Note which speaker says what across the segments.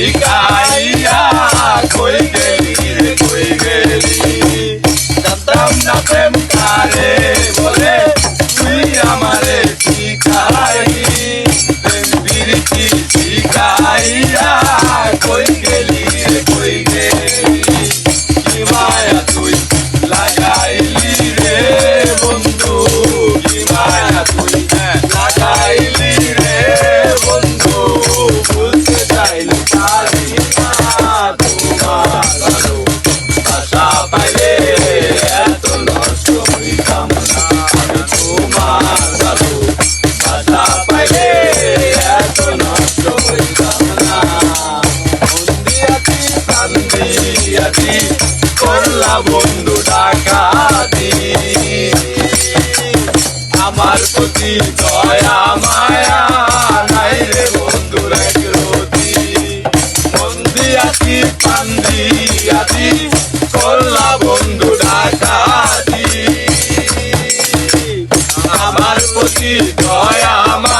Speaker 1: শিকাইয়া কই গেলি রে কই গেলি? জানতাম না প্রেম কারে বলে তুই আমারে শিখাই ডাকাতি করলা বন্ধু ডাকাতি। আমার প্রতি দয়া, মায়া নাই রে বন্ধুর একরতি বন্দি আছি পান্দি আছি করলা বন্ধু ডাকাতি। আমার প্রতি দয়া মায়া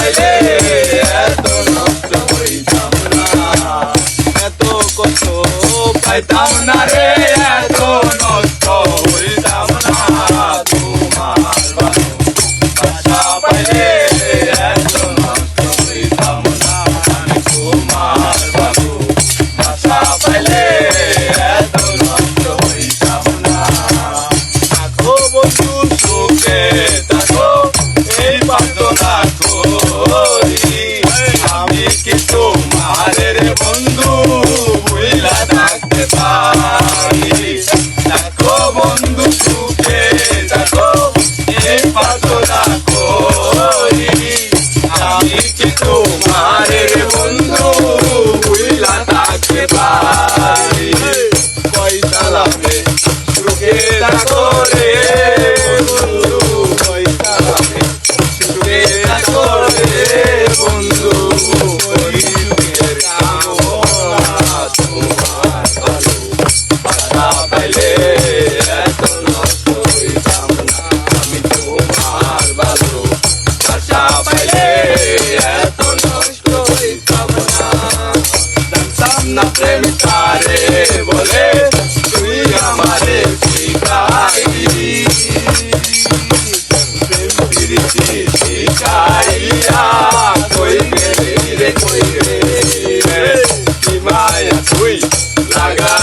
Speaker 1: পাইলে এত নষ্ট হইতাম না। এত পাইতাম না রে না প্রেম কারে বলে, তুই আমারে শিকারি প্রেম প্রীতি শিকারিয়া কই গেলি রে, কই রে? মায়া তুই, লাগা